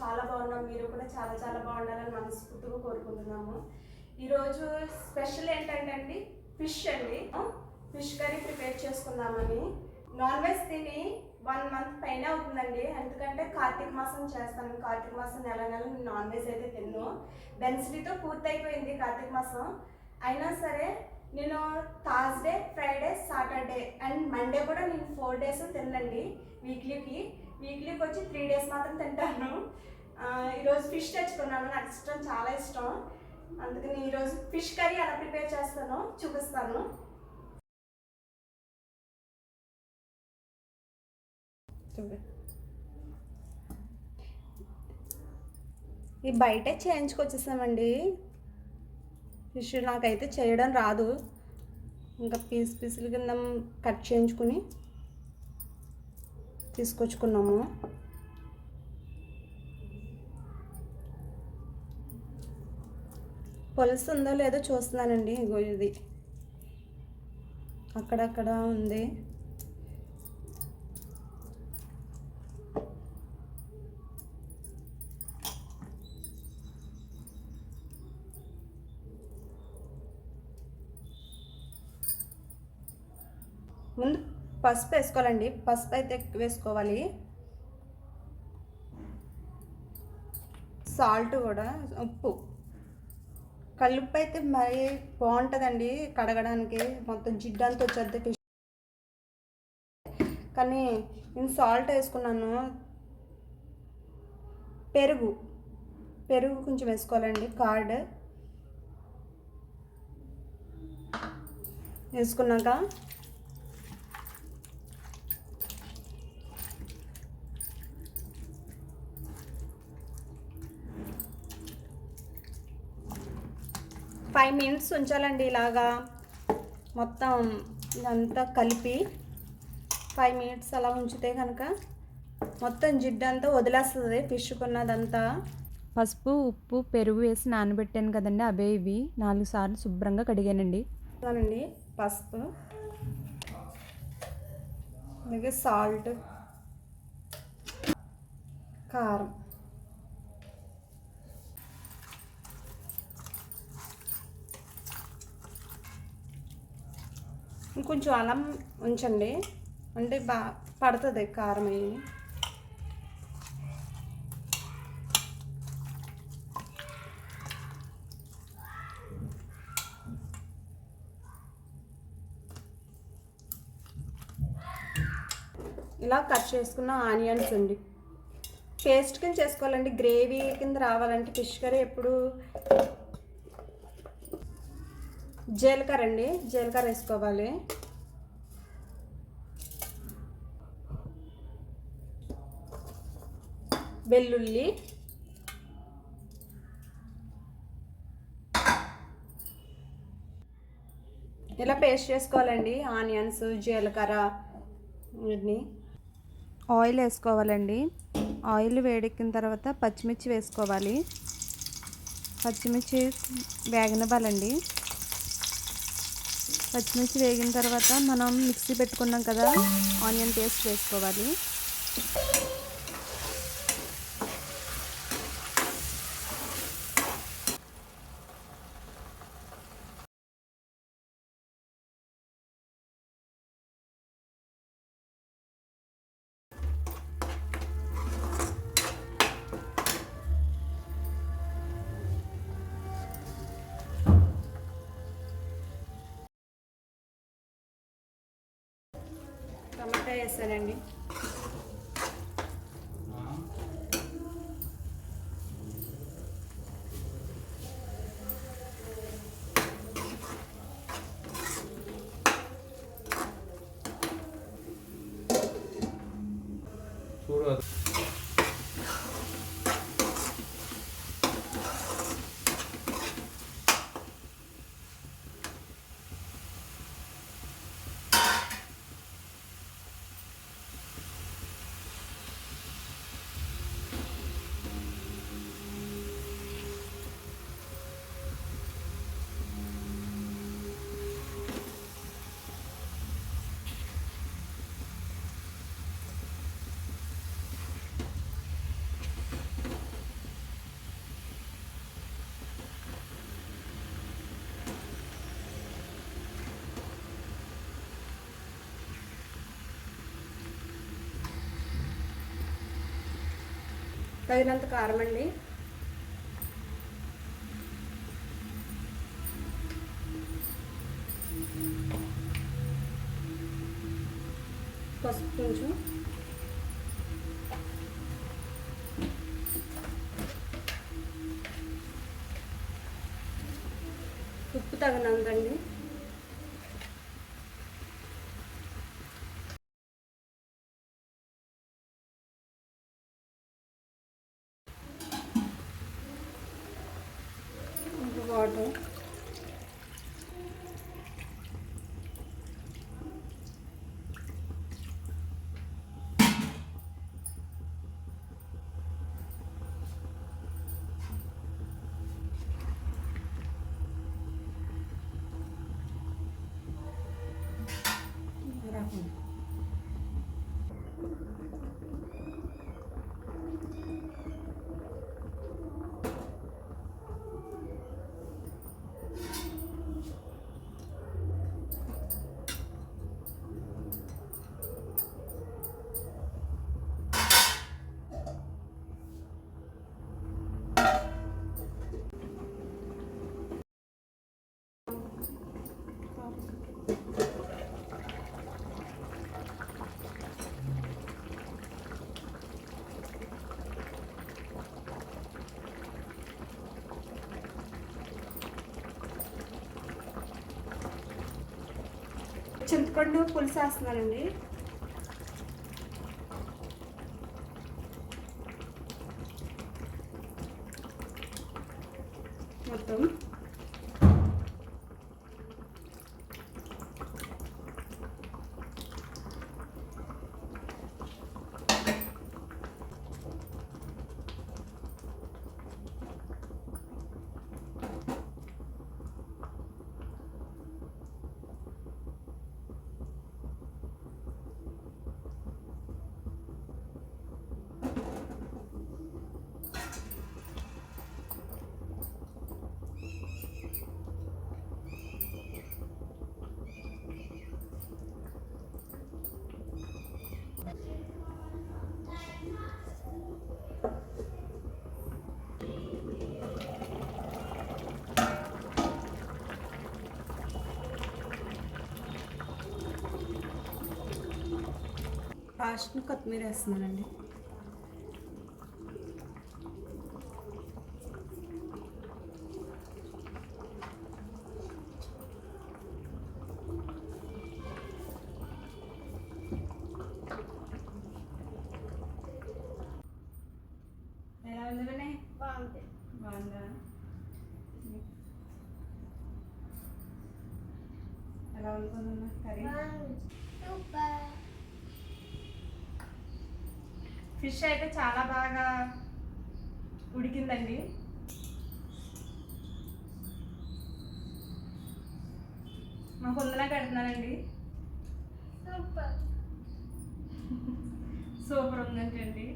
చాలా బాగున్నాం. మీరు కూడా చాలా చాలా బాగుండాలని మనస్ఫూర్తిగా కోరుకుంటున్నాము. ఈరోజు స్పెషల్ ఏంటంటే అండి ఫిష్ అండి. ఫిష్ కర్రీ ప్రిపేర్ చేసుకుందామని. నాన్ వెజ్ తిని వన్ మంత్ పైన అవుతుందండి. ఎందుకంటే కార్తీక మాసం చేస్తాను కార్తీక మాసం నెల నెల నేను నాన్ వెజ్ అయితే తిన్ను. డెన్సిటీతో పూర్తయిపోయింది కార్తీక మాసం. అయినా సరే నేను Thursday Friday Saturday and Monday కూడా నేను ఫోర్ డేస్ తినండి వీక్లీకి. వీక్లీకి వచ్చి త్రీ డేస్ మాత్రం తింటాను. ఈరోజు ఫిష్ తెచ్చుకున్నాను. నాకు ఇష్టం చాలా ఇష్టం. అందుకని ఈరోజు ఫిష్ కర్రీ ఎలా ప్రిపేర్ చేస్తానో చూపిస్తాను. ఈ బయటే చేయించుకొచ్చేసామండి. ఫిష్ నాకైతే చేయడం రాదు. ఇంకా పీస్ పీసులు కింద కట్ చేయించుకుని తీసుకొచ్చుకున్నాము. పులుసు ఉందో లేదో చూస్తున్నానండి ఇగో ఇది. అక్కడక్కడ ఉంది. ముందు పసుపు వేసుకోవాలండి. పసుపు అయితే ఎక్కువ వేసుకోవాలి. సాల్ట్ కూడా ఉప్పు. కల్లుప్పు అయితే మరీ బాగుంటుందండి కడగడానికి. మొత్తం జిడ్డంతా వచ్చేది ఫిష్ కానీ నేను సాల్ట్ వేసుకున్నాను. పెరుగు. పెరుగు కొంచెం వేసుకోవాలండి. కార్డ్ వేసుకున్నాక ఫైవ్ మినిట్స్ ఉంచాలండి ఇలాగా మొత్తం ఇదంతా కలిపి ఫైవ్ మినిట్స్ అలా ఉంచితే కనుక మొత్తం జిడ్డు అంతా వదిలేస్తుంది ఫిష్ కొన్నదంతా పసుపు ఉప్పు పెరుగు వేసి నానబెట్టాను కదండి అవే ఇవి. నాలుగు సార్లు శుభ్రంగా కడిగానండి. అండి పసుపు. అలాగే సాల్ట్. కారం. ఇంకొంచెం అల్లం ఉంచండి. అంటే బా పడుతుంది కారం అయ్యి. ఇలా కట్ చేసుకున్న ఆనియన్స్ అండి. పేస్ట్ కింద చేసుకోవాలండి. గ్రేవీ కింద రావాలంటే ఫిష్ కర్రీ ఎప్పుడు జీలకర్ర అండి జీలకర్ర వేసుకోవాలి. వెల్లుల్లి. ఇలా పేస్ట్ చేసుకోవాలండి? ఆనియన్స్ జీలకర్ర వీటిని ఆయిల్ వేసుకోవాలండి. ఆయిల్ వేడెక్కిన తర్వాత పచ్చిమిర్చి వేసుకోవాలి. పచ్చిమిర్చి వేగనివ్వాలండి. పచ్చిమిర్చి వేగిన తర్వాత మనం మిక్సీ పెట్టుకున్నాం కదా ఆనియన్ పేస్ట్ వేసుకోవాలి. చేస్తానండి. తగినంత కారం అండి. పసుపు కొంచెం. ఉప్పు తగినంతండి అండి. acabou. చింతపండు పులుసు వేస్తున్నానండి మొత్తం లాస్ట్ కొత్తిమీర వేస్తున్నానండి ఎలా ఉంది వినయ్ బాగుంది బాగుందా ఎలా అనుకుంటున్నా కర్రీ సూపర్ ఫిష్ అయితే చాలా బాగా ఉడికిందండి. మా కొందలా కడుతున్నానండి. సూపర్ ఉందంటండి.